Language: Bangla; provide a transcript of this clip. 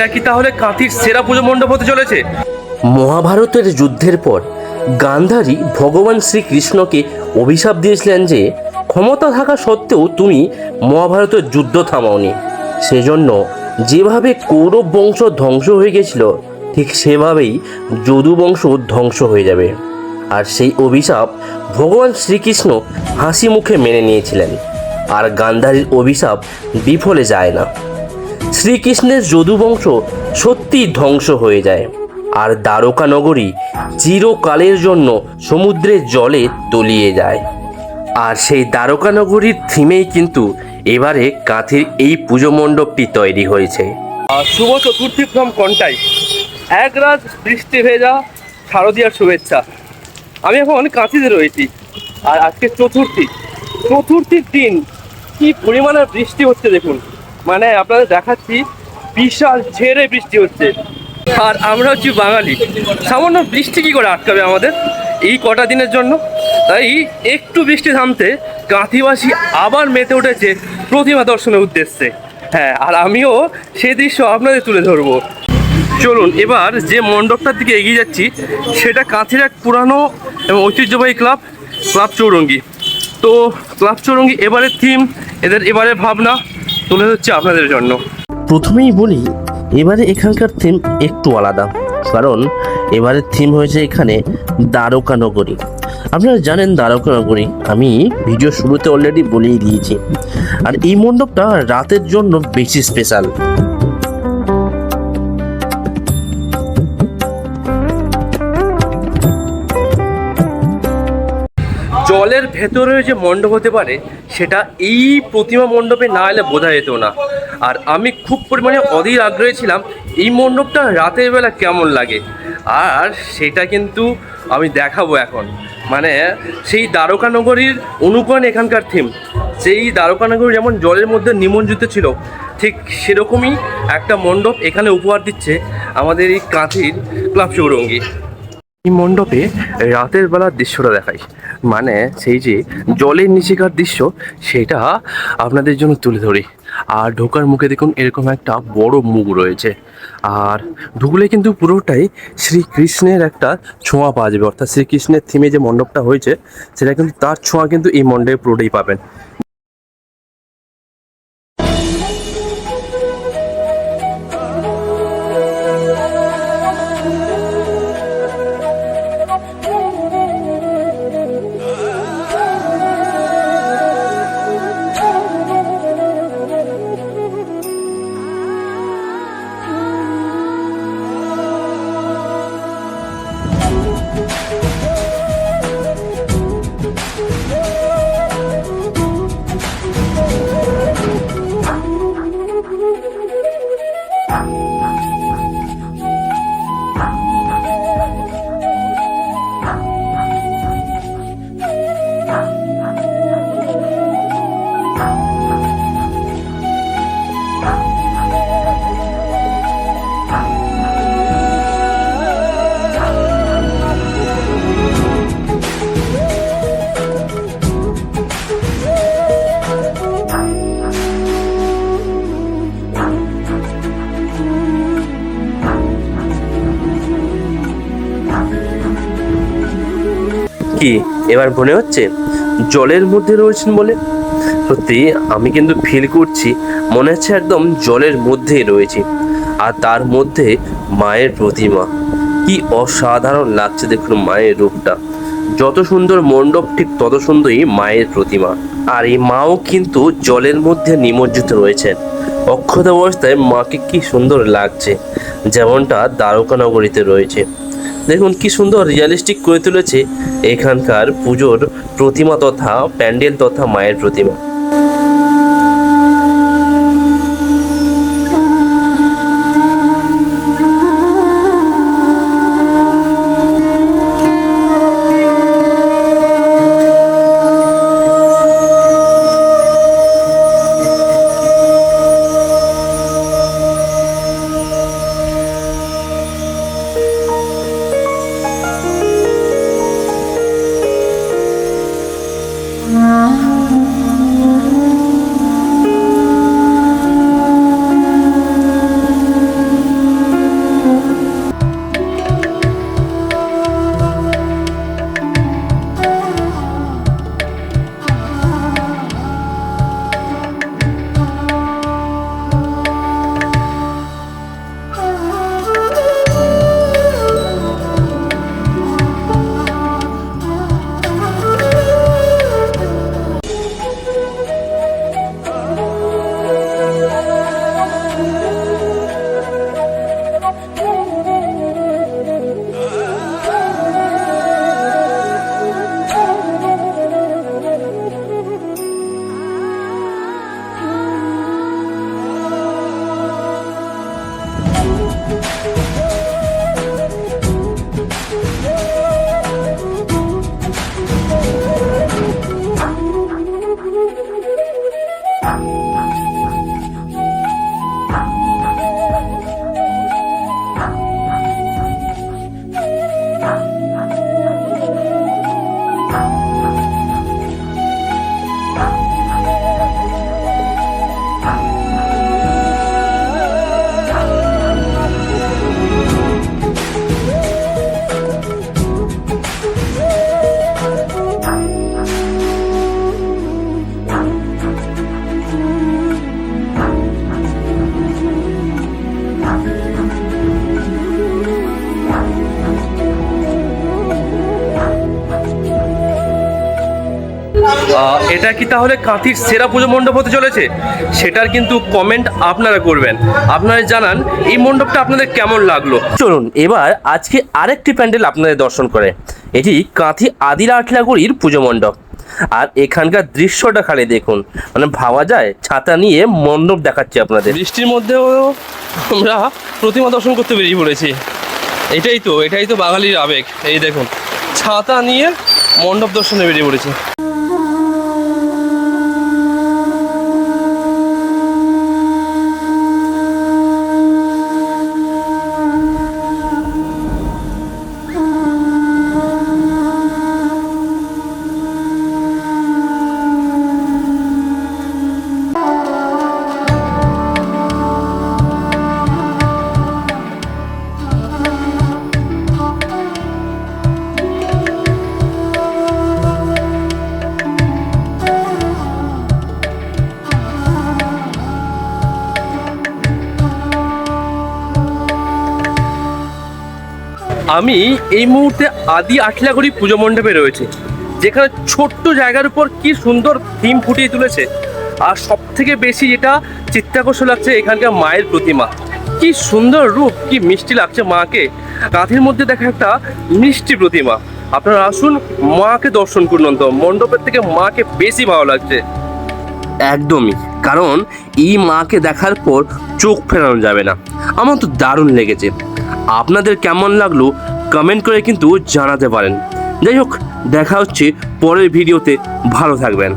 এটা কি তাহলে কাঁথির সেরা পুজো মণ্ডপ হতে চলেছে? মহাভারতের যুদ্ধের পর, গান্ধারী ভগবান শ্রীকৃষ্ণকে অভিশাপ দিয়েছিলেন যে, ক্ষমতা থাকা সত্ত্বেও তুমি মহাভারতের যুদ্ধ থামাওনি। সেজন্য যেভাবে কৌরব বংশ ধ্বংস হয়ে গেছিল, ঠিক সেভাবেই যদু বংশ ধ্বংস হয়ে যাবে। আর সেই অভিশাপ ভগবান শ্রীকৃষ্ণ হাসি মুখে মেনে নিয়েছিলেন। আর গান্ধারীর অভিশাপ বিফলে যায় না। শ্রীকৃষ্ণের যদুবংশ সত্যি ধ্বংস হয়ে যায়। আর দ্বারকা নগরী চিরকালের জন্য সমুদ্রের জলে তলিয়ে যায়। আর সেই দ্বারকা নগরীর থিমেই কিন্তু এবারে কাঁথির এই পুজো মণ্ডপটি তৈরি হয়েছে। শুভ চতুর্থী ফ্রম কন্টাই এক রাত বৃষ্টি ভেজা শারদীয়ার শুভেচ্ছা। আমি এখন কাঁথিতে রয়েছি। আর আজকে চতুর্থী। চতুর্থীর দিন কি পরিমাণে বৃষ্টি হচ্ছে দেখুন। মানে আপনাদের দেখাচ্ছি, বিশাল ঝেড়ে বৃষ্টি হচ্ছে। আর আমরা হচ্ছি বাঙালি। সামান্য বৃষ্টি কি করে আটকাবে আমাদের এই কটা দিনের জন্য? তাই একটু বৃষ্টি থামতে কাঁথিবাসী আবার মেতে উঠেছে প্রতিমা দর্শনের উদ্দেশ্যে। হ্যাঁ আর আমিও সেই দৃশ্য আপনাদের তুলে ধরবো। চলুন, এবার যে মণ্ডপটার দিকে এগিয়ে যাচ্ছি, সেটা কাঁথির এক পুরানো এবং ঐতিহ্যবাহী ক্লাব ক্লাব চৌরঙ্গি। তো ক্লাব চৌরঙ্গি এবারের থিম এদের এবারে ভাবনা তুলে ধরছি আপনাদের জন্য। প্রথমেই বলি, এবারে এখানকার থিম একটু আলাদা। কারণ, এবারে থিম হয়েছে এখানে দ্বারকা নগরী। আপনারা জানেন দ্বারকা নগরী, আমি ভিডিও শুরুতে অলরেডি বলেই দিয়েছি। আর এই মণ্ডপটা রাতের জন্য বেশি স্পেশাল জলের ভেতরে যে মণ্ডপ হতে পারে, সেটা এই প্রতিমা মণ্ডপে না এলে বোঝা যেত না। আর আমি খুব পরিমাণে অধীর আগ্রহী ছিলাম, এই মণ্ডপটা রাতের বেলা কেমন লাগে। আর সেটা কিন্তু আমি দেখাবো এখন। মানে সেই দ্বারকানগরীর অনুকরণ এখানকার থিম সেই দ্বারকানগরী যেমন জলের মধ্যে নিমজ্জিত ছিল, ঠিক সেরকমই একটা মণ্ডপ এখানে উপহার দিচ্ছে আমাদের এই কাঁথির ক্লাব চৌরঙ্গি। এই মণ্ডপে রাতের বেলার দৃশ্যটা দেখাই। মানে সেই যে জলের নিচেকার দৃশ্য, সেটা আপনাদের জন্য তুলে ধরি। আর ঢোকার মুখে দেখুন, এরকম একটা বড় মুখ রয়েছে। আর ঢুকলে কিন্তু পুরোটাই শ্রীকৃষ্ণের একটা ছোঁয়া পাওয়া যাবে। অর্থাৎ শ্রীকৃষ্ণের থিমে যে মণ্ডপটা হয়েছে, সেটা কিন্তু তার ছোঁয়া কিন্তু এই মণ্ডপে পুরোটাই পাবেন। কি? এবার মনে হচ্ছে জলের মধ্যে রয়েছেন বলে? সত্যি, আমি কিন্তু ফিল করছি, মনে হচ্ছে একদম জলের মধ্যেই রয়েছি। আর তার মধ্যে মায়ের প্রতিমা। কি অসাধারণ লাগছে দেখুন মায়ের রূপটা। যত সুন্দর মণ্ডপ, ঠিক তত সুন্দরই মায়ের প্রতিমা। আর এই মাও কিন্তু জলের মধ্যে নিমজ্জিত রয়েছেন। অক্ষত অবস্থায় মাকে কি সুন্দর লাগছে। যেমনটা দ্বারকা নগরীতে রয়েছে। দেখুন কি সুন্দর রিয়ালিস্টিক করে তুলেছে এখানকার পুজোর প্রতিমা তথা প্যান্ডেল তথা মায়ের প্রতিমা। এটা কি তাহলে কাঁথির সেরা পুজো মণ্ডপ হতে চলেছে? সেটার কিন্তু কমেন্ট আপনারা করবেন। আপনারা জানান, এই মণ্ডপটা আপনাদের কেমন লাগল? চলুন, এবার আজকে আরেকটি প্যান্ডেল আপনাদের দর্শন করে। এটি কাঁথি আদিল আটলাগুড়ির পুজো মণ্ডপ। আর এখানকার দৃশ্যটা খালি দেখুন। মানে ভাবা যায়, ছাতা নিয়ে মণ্ডপ দেখাচ্ছি আপনাদের। বৃষ্টির মধ্যেও আমরা প্রতিমা দর্শন করতে বেরিয়ে পড়েছি। এটাই তো এটাই তো বাঙালির আবেগ। এই দেখুন, ছাতা নিয়ে মণ্ডপ দর্শনে বেরিয়ে পড়েছি। আমি এই মুহূর্তে আদি আটলাগড়ি পুজো মণ্ডপে রয়েছে, যেখানে ছোট্ট জায়গার উপর কি সুন্দর থিম ফুটিয়ে তুলেছে, আর সব থেকে বেশি যেটা চিত্তাকর্ষণ লাগছে এখানকার মায়ের প্রতিমা। কি সুন্দর রূপ, কি মিষ্টি লাগছে মাকে। কাঁথির মধ্যে দেখা একটা মিষ্টি প্রতিমা। আপনারা আসুন মাকে দর্শন করুন অন্তত। মণ্ডপের থেকে মাকে বেশি ভালো লাগছে। একদমই, কারণ এই মাকে দেখার পর চোখ ফেরানো যাবে না। আমার তো দারুণ লেগেছে। আপনাদের কেমন লাগল কমেন্ট করে কিন্তু জানাতে পারেন। যাই হোক, দেখা হচ্ছে পরের ভিডিওতে ভালো থাকবেন।